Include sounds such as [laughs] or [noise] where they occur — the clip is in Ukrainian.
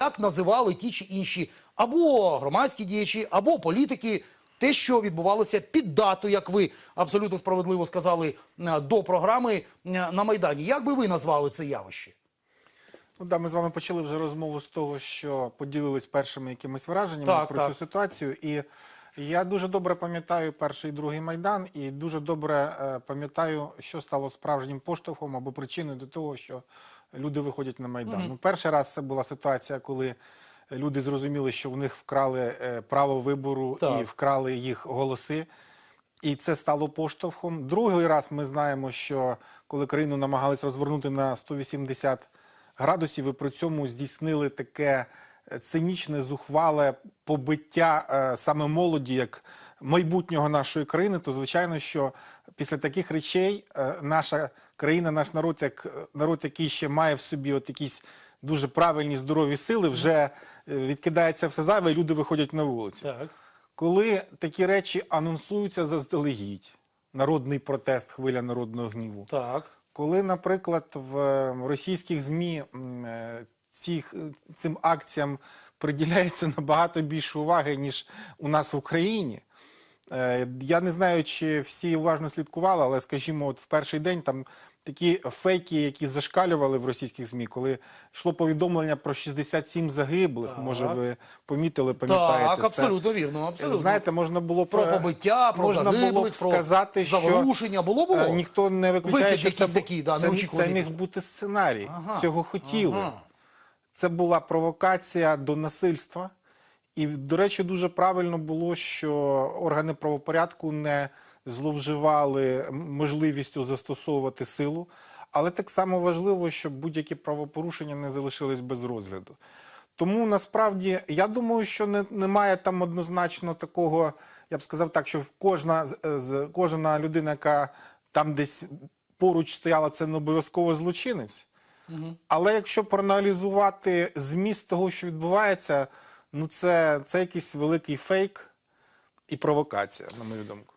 як називали ті чи інші або громадські діячі, або політики. Те, що відбувалося під дату, як ви абсолютно справедливо сказали е, до програми е, на Майдані. Як би ви назвали це явище? Ну да, ми з вами почали вже розмову з того, що поділились першими якимись враженнями Так, про так. цю ситуацію. І я дуже добре пам'ятаю перший і другий майдан, і дуже добре е, пам'ятаю, що стало справжнім поштовхом або причиною до того, що люди виходять на майдан. Ну, перший раз це була ситуація, коли люди зрозуміли, що в них вкрали е, право вибору Так. і вкрали їх голоси. І це стало поштовхом. Другий раз ми знаємо, що коли країну намагались розвернути на 180 градусів, і при цьому здійснили таке е, цинічне, зухвале побиття е, саме молоді як майбутнього нашої країни, то звичайно, що після таких речей е, наша країна, наш народ, як е, народ, який ще має в собі от якісь дуже правильні здорові сили, вже е, відкидається все зайве, і люди виходять на вулиці. Так. Коли такі речі анонсуються заздалегідь, народний протест, хвиля народного гніву. Так. Коли, наприклад, в російських ЗМІ цих, цим акціям приділяється [laughs] набагато більше уваги, ніж у нас в Україні. Е, Я не знаю, чи всі уважно слідкували, але, скажімо, от в перший день там такі фейки, які зашкалювали в російських ЗМІ, коли йшло повідомлення про 67 загиблих, Так. може ви помітили, пам'ятаєте Так, це? абсолютно вірно. Абсолютно. Знаєте, можна було про е, побиття, про можна було загиблих, б про сказати, що заворушення. Було було? е, ніхто не виключає, Викид що це, такий, да, це, це міг бути сценарій. Ага, Цього хотіли. ага. Це була провокація до насильства. І, до речі, дуже правильно було, що органи правопорядку не зловживали можливістю застосовувати силу. Але так само важливо, щоб будь-які правопорушення не залишились без розгляду. Тому насправді я думаю, що не, немає там однозначно такого, я б сказав так, що кожна, з- кожна людина, яка там десь поруч стояла, це не обов'язково злочинець. Але якщо проаналізувати зміст того, що відбувається, ну це, це якийсь великий фейк і провокація, на мою думку.